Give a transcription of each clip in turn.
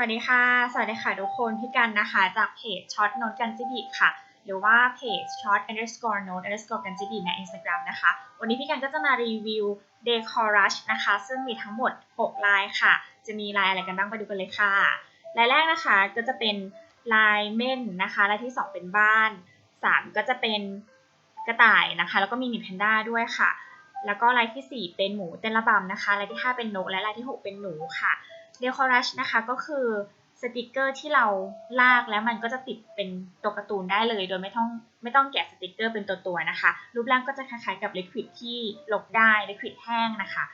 วัสดีค่ะ สวัสดีค่ะทุกคนพี่กันนะคะ จากเพจช็อตโน t กันจิบิค่ะ หรือว่าเพจช็อต underscore note underscore กันจิบิใน Instagram นะคะ วันนี้พี่กันก็จะมารีวิว Decorush นะคะ ซึ่งมีทั้งหมด 6 ลายค่ะ จะมีลายอะไรกันบ้างไปดูกันเลยค่ะ ลายแรกนะคะก็จะเป็นลายเม่นนะคะ ลายที่ 2 เป็นบ้าน 3 ก็จะเป็นกระต่ายนะคะ แล้วก็มีหมีแพนด้าด้วยค่ะ แล้วก็ลายทีสี่4 เป็นหมูเต้นระบำนะคะ ลายที่ 5 เป็นนก และลายที่ 6 เป็นหนูค่ะ เดคอรัชนะคะก็คือสติกเกอร์ที่เราลากแล้วมันก็จะติดเป็นตัวการ์ตูนได้เลยโดยไม่ต้องไม่ต้องแกะสติกเกอร์เป็นตัวตัวๆนะคะ รูปร่างก็จะคล้ายๆกับลิควิดที่ลบได้ลิควิดแห้งนะคะ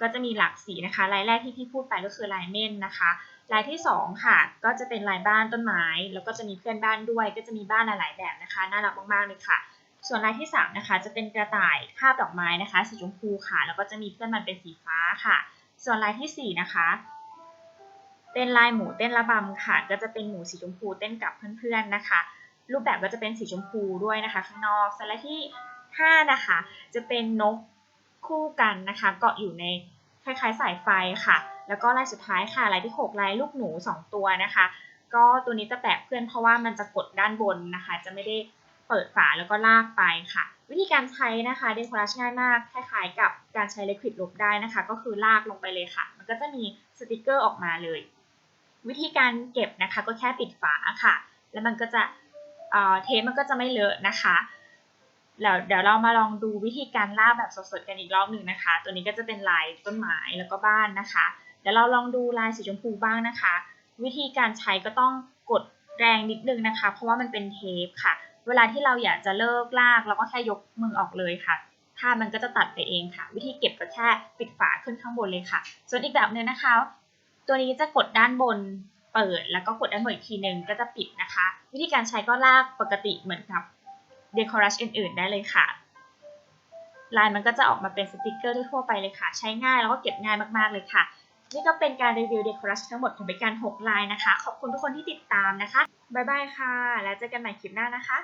ก็จะมีหลากสีนะคะ ลายแรกที่พี่พูดไปก็คือลายเม่นนะคะ ลายที่สองค่ะ ก็จะเป็นลายบ้านต้นไม้ แล้วก็จะมีเพื่อนบ้านด้วย ก็จะมีบ้านหลายๆแบบนะคะ น่ารักมากๆเลยค่ะ ส่วนลายที่สามนะคะ จะเป็นกระต่ายคาบดอกไม้นะคะสีชมพูค่ะ แล้วก็จะมีเพื่อนมันเป็นสีฟ้าค่ะ ส่วนลายที่สี่นะคะ เป็นลายหมูเต้นระบำค่ะ ก็จะเป็นหมูสีชมพูเต้นกับเพื่อนๆนะคะ รูปแบบก็จะเป็นสีชมพูด้วยนะคะข้างนอกส่วนลายที่ห้านะคะ จะเป็นนกคู่กันนะคะ เกาะอยู่ในคล้ายๆสายไฟค่ะ แล้วก็ลายสุดท้ายค่ะลายที่หกลายลูกหนูสองตัวนะคะ ก็ตัวนี้จะแปะเพื่อนเพราะว่ามันจะกดด้านบนนะคะ จะไม่ได้เปิดฝาแล้วก็ลากไปค่ะ วิธีการใช้นะคะเดคอรัชง่ายมากคล้ายๆกับการใช้เลควิดลบได้นะคะ ก็คือลากลงไปเลยค่ะ มันก็จะมีสติกเกอร์ออกมาเลย วิธีการเก็บนะคะก็แค่ปิดฝาค่ะ แล้วมันก็จะเออเทปมันก็จะไม่เลอะนะคะแล้วเดี๋ยวเรามาลองดูวิธีการลากแบบสดๆกันอีกรอบหนึ่งนะคะ ตัวนี้ก็จะเป็นลายต้นไม้แล้วก็บ้านนะคะ เดี๋ยวเราลองดูลายสีชมพูบ้างนะคะ วิธีการใช้ก็ต้องกดแรงนิดนึงนะคะ เพราะว่ามันเป็นเทปค่ะ เวลาที่เราอยากจะเลิกลากเราก็แค่ยกมือออกเลยค่ะถ้ามันก็จะตัดไปเองค่ะ วิธีเก็บก็แค่ปิดฝาขึ้นข้างบนเลยค่ะ ส่วนอีกแบบหนึงนะคะ ตัวนี้จะกดด้านบนเปิดแล้วก็กดด้านบนอีกทีหนึ่งก็จะปิดนะคะ วิธีการใช้ก็ลากปกติเหมือนกับเดคอรัชอื่นๆ ได้เลยค่ะลายมันก็จะออกมาเป็นสติกเกอร์ทั่วไปเลยค่ะ ใช้ง่ายแล้วก็เก็บง่ายมากๆเลยค่ะ นี่ก็เป็นการรีวิวเดคอรัชทั้งหมดของเป็นการ 6 ลายนะคะ ขอบคุณทุกคนที่ติดตามนะคะ บ๊ายบายค่ะ แล้วเจอกันใหม่คลิปหน้านะคะ